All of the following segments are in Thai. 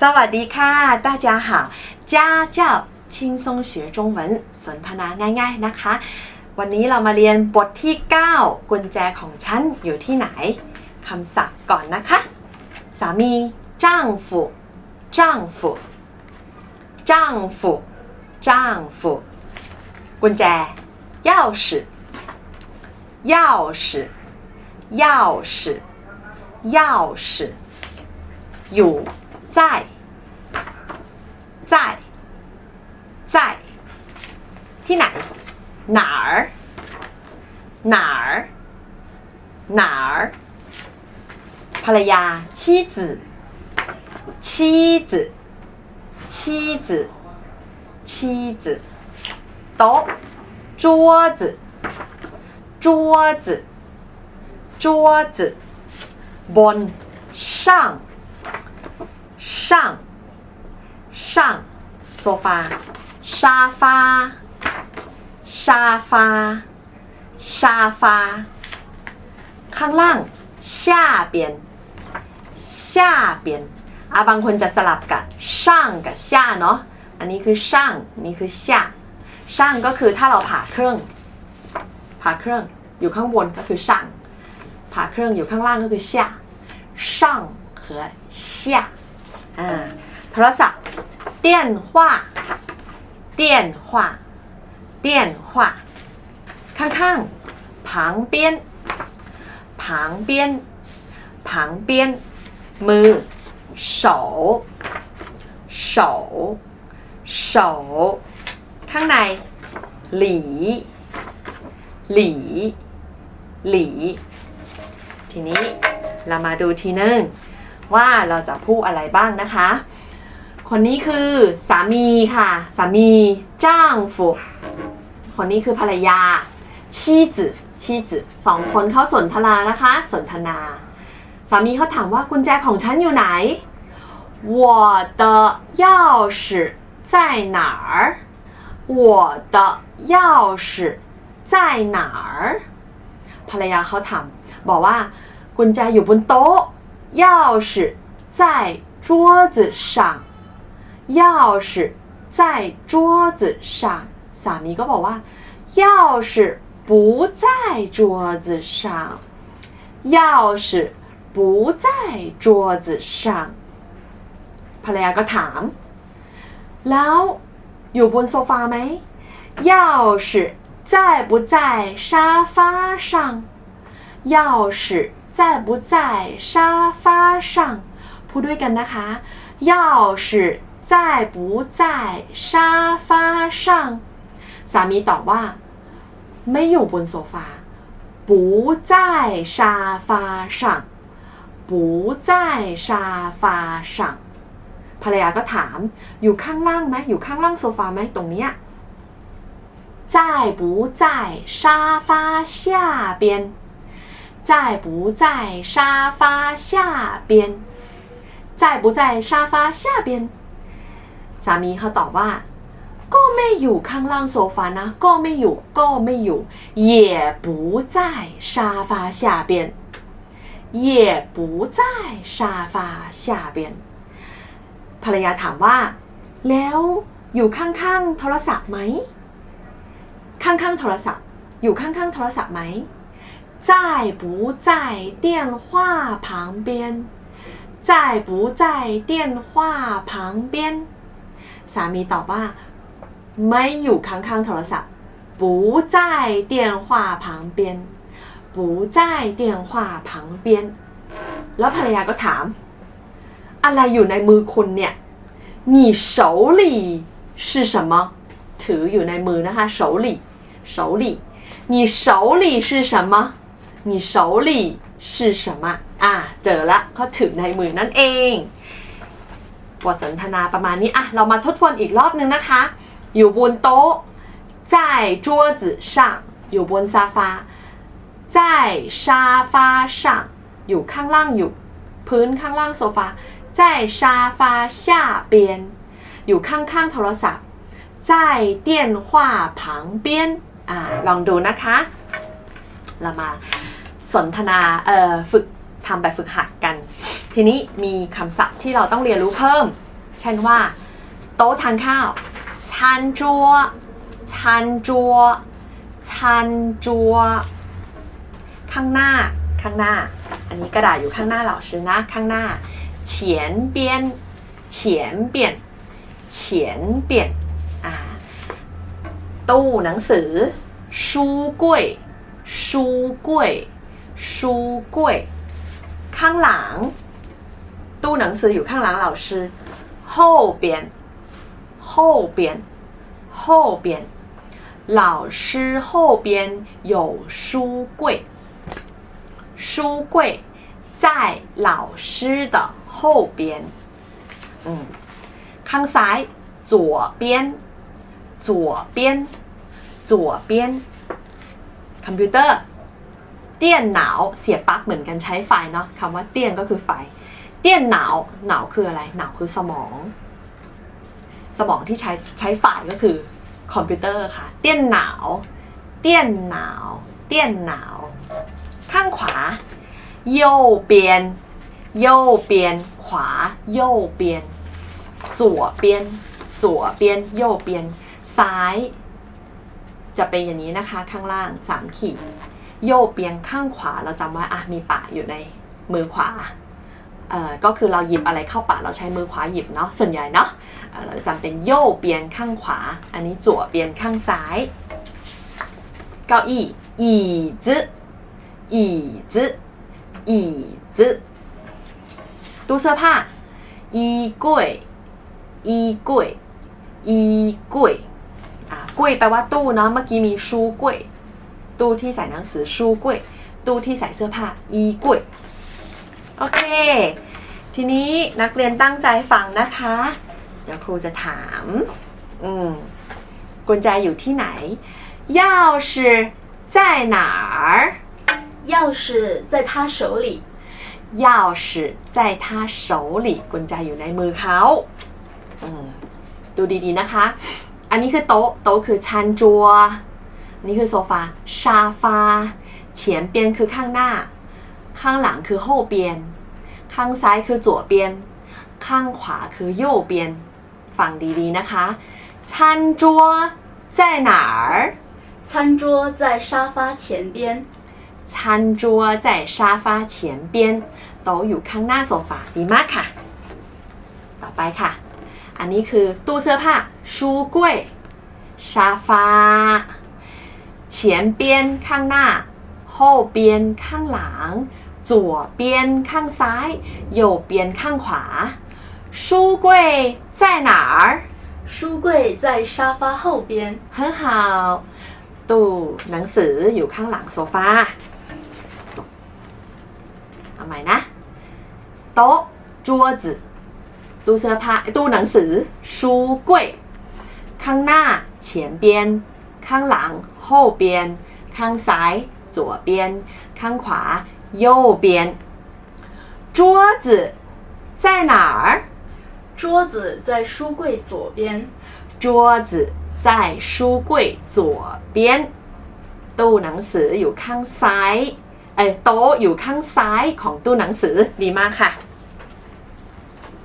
สวัสดีค่ะ大家好家教轻松学中文สนทนาง่าย ๆนะคะ วันนี้เรามาเรียนบทที่ 9 กุญแจของฉันอยู่ที่ไหนคำศัพท์ก่อนนะคะ สามีจ้างฝูจ้างฝูจ้างฝูจ้างฝูกุญแจ钥匙钥匙钥匙钥匙อยู่ 在在在ที่ไหน哪儿哪儿哪儿ภรรยา妻子妻子妻子妻子โต๊ะ桌子桌子桌子บน上 上上โซฟา沙发沙发沙发ข้างล่าง下边下边อ่ะบางคนจะสลับกันช่างกับ下เนาะอันนี้คือช่างอันนี้คือ下ช่างก็คือถ้าเราผ่าเครื่องผ่าเครื่องอยู่ข้างบนก็คือช่างผ่าเครื่องอยู่ข้างล่างก็คือ下上和下 อ่าโทรศัพท์电话电话电话ข้างๆ旁边旁边旁边มือ手手手ข้างในหลีหลีหลี ทีนี้เรามาดูทีนึง ว่าเราจะพูดอะไรบ้างนะคะ คนนี้คือสามีค่ะ สามีจ้างฝูคนนี้คือภรรยาชีจืชีจืสองคนเข้าสนทนานะคะ สนทนา สามีเขาถามว่ากุญแจของฉันอยู่ไหน我的钥匙在哪儿我的钥匙在哪儿ภรรยาเขาถามบอกว่ากุญแจอยู่บนโต๊ะ 钥匙在桌子上钥匙在桌子上สามีก็บอกว่า钥匙不在桌子上钥匙不在桌子上ภรรยาก็ถาม แล้วอยู่บนโซฟาไหม钥匙在不在沙发上钥匙 在不在沙发上พูดด้วยกันนะคะ钥匙在不在沙发上สามีตอบว่า ไม่อยู่บนโซฟา不在沙发上不在沙发上ภรรยาก็ถาม อยู่ข้างล่างไหมอยู่ข้างล่างโซฟาไหมตรงเนี้ย在不在沙发下边 在不在沙发下边在不在沙发下边สามีเขาตอบว่า ก็ไม่อยู่ข้างล่างโซฟานะ ก็ไม่อยู่ ก็ไม่อยู่也不在沙发下边也不在沙发下边ภรรยาถามว่า แล้วอยู่ข้างๆโทรศัพท์ไหม ข้างๆโทรศัพท์ อยู่ข้างๆโทรศัพท์ไหม 在不在电话旁边在不在电话旁边สามีตอบว่า ไม่อยู่ข้างๆโทรศัพท์不在电话旁边不在电话旁边แล้วภรรยาก็ถาม อะไรอยู่ในมือคุณเนี่ย你手里是什么ถืออยู่ในมือนะคะ手里手里你手里是什么 你手里是什么อ่าเจอละเขาถือในมือนั่นเองบทสนทนาประมาณนี้อ่ะเรามาทบทวนอีกรอบนึงนะคะ อยู่บนโต๊ะ在桌子上อยู่บนซาฟา在沙发上อยู่ข้างล่างอยู่ พื้นข้างล่างโซฟา在沙发下边อยู่ข้างๆโทรศัพท์在电话旁边อ่าลองดูนะคะ เรามา สนทนาฝึกทำแบบฝึกหัดกัน ทีนี้มีคำศัพท์ที่เราต้องเรียนรู้เพิ่ม เช่นว่า โต๊ะทานข้าวชันจัวชันจัวชันจัว ข้างหน้า ข้างหน้า อันนี้กระดาษอยู่ข้างหน้าเราชนะข้างหน้า เฉียนเปียน เฉียนเปียน เฉียนเปียนตู้หนังสือ ชู้กล้วย ชูกล้วย 书柜。康朗。都能是有康朗老师。后边。后边。后边。老师后边有书柜。书柜在老师的后边。嗯。康塞左边。左边。左边。Computer เตี้ยนหนาวเสียปลั๊กเหมือนกันใช้ไฟเนาะคำว่าเตี้ยนก็คือไฟ เตี้ยนหนาวหนาวคืออะไร หนาวคือสมอง สมองที่ใช้ใช้ไฟก็คือคอมพิวเตอร์ค่ะ เตี้ยนหนาว เตี้ยนหนาว เตี้ยนหนาว ข้างขวาโยเปียนโยเปียน ขวาโยเปียนจั่วเปียนจั่วเปียนโยเปียน ซ้าย จะเป็นอย่างนี้นะคะข้างล่างสามขีด โยเปียงข้างขวาเราจำว่าอะมีปะอยู่ในมือขวาเอ่อก็คือเราหยิบอะไรเข้าปากเราใช้มือขวาหยิบเนาะส่วนใหญ่เนาะเราจะจำเป็นโย่เปียงข้างขวา อันนี้จั่วเปียนข้างซ้าย เก้าอี้อีจื้อีจื้อีจื้ตู้เสื้อผ้าอีกุ้ยอีกุยอีกุยอะกุยแปลว่าตู้เนาะเมื่อกี้มีชูกุย ตู้ที่ใส่หนังสือชูกุ้ยตู้ที่ใส่เสื้อผ้าอีกุ้ยโอเค ทีนี้นักเรียนตั้งใจฟังนะคะ เดี๋ยวครูจะถาม อืมกุญแจอยู่ที่ไหน钥匙在哪儿钥匙在他手里，钥匙在他手里กุญแจอยู่ในมือเขาอืมดูดีๆนะคะ อันนี้คือโต๊ะ โต๊ะคือชันจัวอั นนี้คือโซฟา ชาฟาเฉียนเปียนคือข้างหน้า ข้างหลังคือโฮเปียน ข้างซ้ายคือจั่วเปียน ข้างขวาคือโยเปียน ฟังดีๆนะคะชันจัว在哪儿餐桌在沙发前边，餐桌在沙发前边โต๊ะอยู่ข้างหน้าโซฟา ดีมากค่ะ ต่อไปค่ะ อันนี้คือตู้เสื้อผ้าชูกุ้ยชาฟา 前边ข้างหน้า后边ข้างหลัง左边ข้างซ้าย右边ข้างขวา书柜在哪儿书柜在沙发后边，很好ตู้หนังสืออยู่ข้างหลังโซฟา เอาใหม่นะ โต๊ะ桌子ตู้เสื้อผ้าตู้หนังสือ书柜ข้างหน้า前边 ข้างหลัง后边ข้างซ้าย左边ข้างขวา右边桌子在哪儿桌子在书柜左边，桌子在书柜左边ตู้หนังสืออยู่ข้างซ้ายเอ้ยโต๊ะอยู่ข้างซ้ายของตู้หนังสือดีมากค่ะ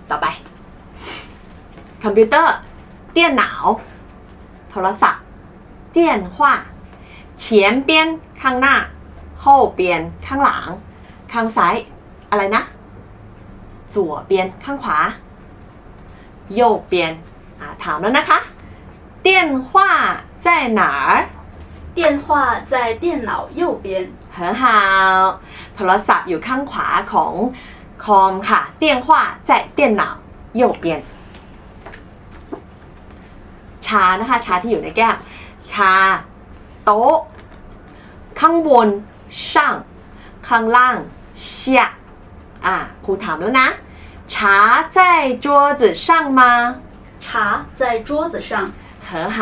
ต่อไป คอมพิวเตอร์电脑โทรศัพท์ 电话前边ข้างหน้า后边ข้างหลัง ข้างซ้าย อะไรนะ左边ข้างขวา右边อ่าถามแล้วนะคะ电话在哪儿电话在电脑右边，很好โทรศัพท์อยู่ข้างขวาของคอมค่ะ电话在电脑右边ชานะคะ ชาที่อยู่ในแก้ว ชา โต๊ะ ข้างบนช่างข้างล่าง下อ่าครูถามแล้วนะ茶在桌子上吗茶在桌子上，很好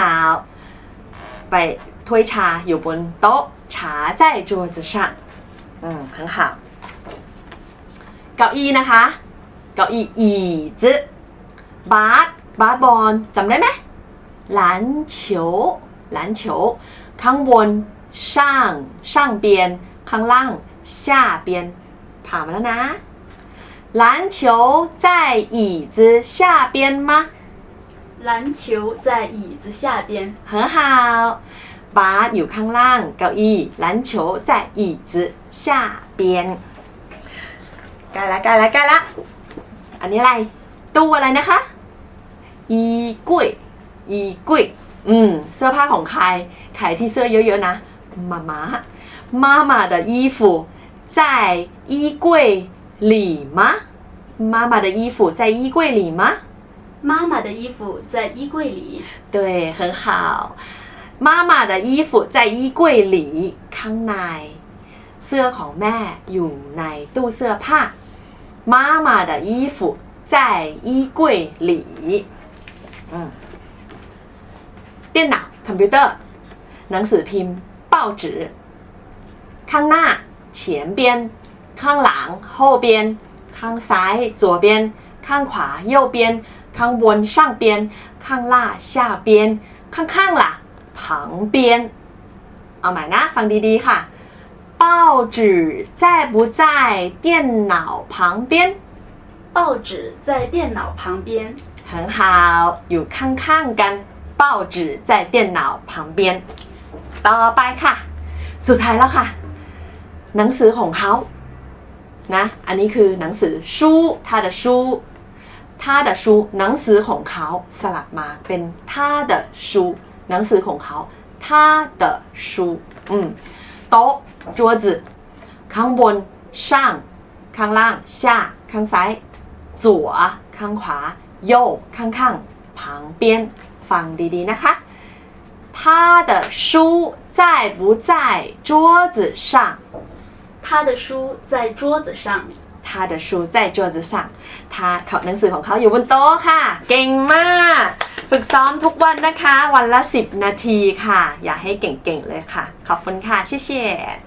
ไปถ้วยชาอยู่บนโต๊ะ茶在桌子上อืม很好เก้าอี้นะคะ เก้าอี้อีซึบาสบาสบอลจำได้ไหมหลานเฉียว หลานเฉียวข้างบนช่างช่างเปียน ข้างล่าง下边ถามมาแล้วนะ 篮球在椅子下边吗？篮球在椅子下边。很好。บาสอยู่ข้างล่างเก้าอี้篮球在椅子下边ใกล้ละใกล้ละใกล้ละอันนี้อะไร ตู้อะไรนะคะ อีกุ้ยอีกุ้ย อืม เสื้อผ้าของใคร ใครที่เสื้อเยอะๆนะมาม่า妈妈的衣服在衣柜里吗妈妈的衣服在衣柜里吗妈妈的衣服在衣柜里。对，很好。妈妈的衣服在衣柜里ข้างใน เสื้อของแม่อยู่ในตู้เสื้อผ้า妈妈的衣服在衣柜里อืม 电脑คอมพิวเตอร์ หนังสือพิมพ์报纸ข้างหน้า前边ข้างหลัง后边ข้างซ้าย左边ข้างขวา右边ข้างบน上边ข้างล่าง下边ข้างๆล่ะ旁边เอาใหม่นะ ฟังดีๆ ค่ะ报纸在不在电脑旁边报纸在电脑旁边。很好อยู่ข้า งๆกัน报纸在电脑旁边ต่อไปค่ะ สุดท้ายแล้วค่ะ หนังสือของเขานะ อันนี้คือหนังสือชู他的书他的书หนังสือของเขาสลับมาเป็น他的书หนังสือของเขา他的书อืมโต๊ะ桌子ข้างบน上ข้างล่าง下ข้างซ้าย左ข้างขวา右ข้างข้าง旁边 ฟังดีๆนะคะ 他的书在不在桌子上？他的书在桌子上。他的书在桌子上他เขาหนังสือของเขาอยู่บนโต๊ะค่ะ เก่งมาก ฝึกซ้อมทุกวันนะคะ วันละ 10 นาทีค่ะ อย่าให้เก่งๆเลยค่ะ ขอบคุณค่ะเชี่ยๆ